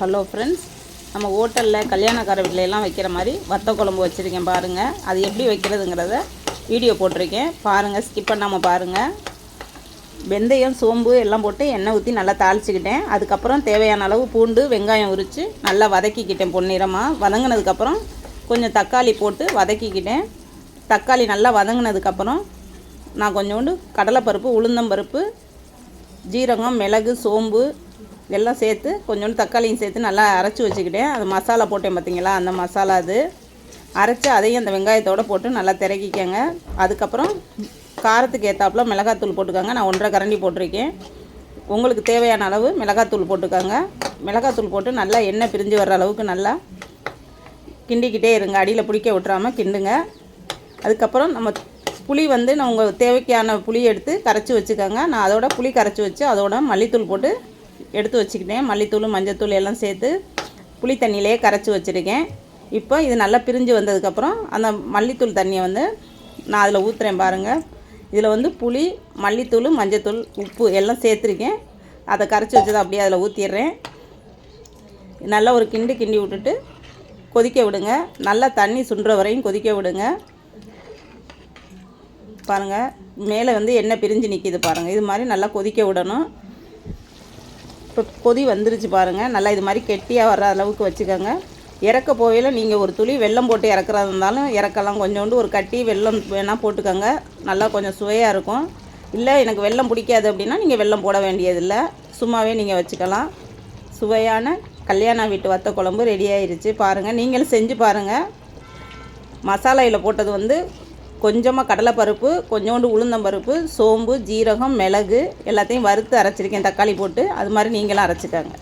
Hello friends நம்ம ஹோட்டலில் கல்யாணக்கார வீட்டிலலாம் வைக்கிற மாதிரி வத்த குழம்பு வச்சுருக்கேன் பாருங்கள் அது எப்படி வைக்கிறதுங்கிறத வீடியோ போட்டிருக்கேன். பாருங்கள் ஸ்கிப் பண்ணாமல் பாருங்கள் வெந்தயம் சோம்பு எல்லாம் போட்டு எண்ணெய் ஊற்றி நல்லா தாளிச்சுக்கிட்டேன். அதுக்கப்புறம் தேவையான அளவு பூண்டு வெங்காயம் உரித்து நல்லா வதக்கிக்கிட்டேன் பொன்னிறமாக வதங்கினதுக்கப்புறம் கொஞ்சம் தக்காளி போட்டு வதக்கிக்கிட்டேன். தக்காளி நல்லா வதங்கினதுக்கப்புறம் நான் கொஞ்சோண்டு கடலைப்பருப்பு உளுந்தம்பருப்பு ஜீரகம் மிளகு சோம்பு எல்லாம் சேர்த்து கொஞ்சோண்டு தக்காளியும் சேர்த்து நல்லா அரைச்சி வச்சுக்கிட்டேன். அது மசாலா போட்டேன் பார்த்தீங்களா அந்த மசாலா அது. அரைச்சி அதையும் அந்த வெங்காயத்தோடு போட்டு நல்லா திறக்கிக்கங்க. அதுக்கப்புறம் காரத்துக்கு ஏற்றாப்புல மிளகாத்தூள் போட்டுக்கோங்க. நான் ஒன்றரை கரண்டி போட்டிருக்கேன். உங்களுக்கு தேவையான அளவு மிளகாத்தூள் போட்டுக்கோங்க. மிளகாத்தூள் போட்டு நல்லா எண்ணெய் பிரிஞ்சு வர்ற அளவுக்கு நல்லா கிண்டிக்கிட்டே இருங்க. அடியில் பிடிக்க விட்றாம கிண்டுங்க. அதுக்கப்புறம் நம்ம புளி வந்து நான் உங்கள் தேவைக்கான புளி எடுத்து கரைச்சி வச்சுக்கோங்க. நான் அதோட புளி கரைச்சி வச்சு அதோட மல்லித்தூள் போட்டு எடுத்து வச்சுக்கிட்டேன். மல்லித்தூள் மஞ்சத்தூள் எல்லாம் சேர்த்து புளி தண்ணியிலே கரைச்சி வச்சுருக்கேன். இப்போ இது நல்லா பிரிஞ்சு வந்ததுக்கப்புறம் அந்த மல்லித்தூள் தண்ணியை வந்து நான் அதில் ஊற்றுறேன் பாருங்கள் இதில் வந்து புளி மல்லித்தூள் மஞ்சத்தூள் உப்பு எல்லாம் சேர்த்துருக்கேன். அதை கரைச்சி வச்சதை அப்படியே அதில் ஊற்றிடுறேன் நல்லா ஒரு கிண்டு கிண்டி விட்டுட்டு கொதிக்க விடுங்க. நல்லா தண்ணி சுண்டுற வரையும் கொதிக்க விடுங்க. பாருங்கள் மேலே வந்து எண்ணெய் பிரிஞ்சு நிற்கிது பாருங்கள் இது மாதிரி நல்லா கொதிக்க விடணும். இப்போ கொதி வந்துருச்சு பாருங்கள் நல்லா இது மாதிரி கெட்டியாக வர்ற அளவுக்கு வச்சுக்கோங்க. இறக்க போகையில் நீங்கள் ஒரு துளி வெல்லம் போட்டு இறக்குறதா இருந்தாலும் இறக்கலாம். கொஞ்சோண்டு ஒரு கட்டி வெல்லம் வேணால் போட்டுக்கோங்க. நல்லா கொஞ்சம் சுவையாக இருக்கும். இல்லை எனக்கு வெள்ளம் பிடிக்காது அப்படின்னா நீங்கள் வெல்லம் போட வேண்டியதில்லை. சும்மாவே நீங்கள் வச்சுக்கலாம். சுவையான கல்யாண வீட்டு வத்த குழம்பு ரெடி ஆயிடுச்சு பாருங்கள் நீங்களும் செஞ்சு பாருங்கள் மசாலையில் போட்டது வந்து கொஞ்சமாக கடலைப்பருப்பு கொஞ்சோண்டு உளுந்தம்பருப்பு சோம்பு ஜீரகம் மிளகு எல்லாத்தையும் வறுத்து அரைச்சிருக்கேன் தக்காளி போட்டு. அது மாதிரி நீங்களும் அரைச்சிக்கோங்க.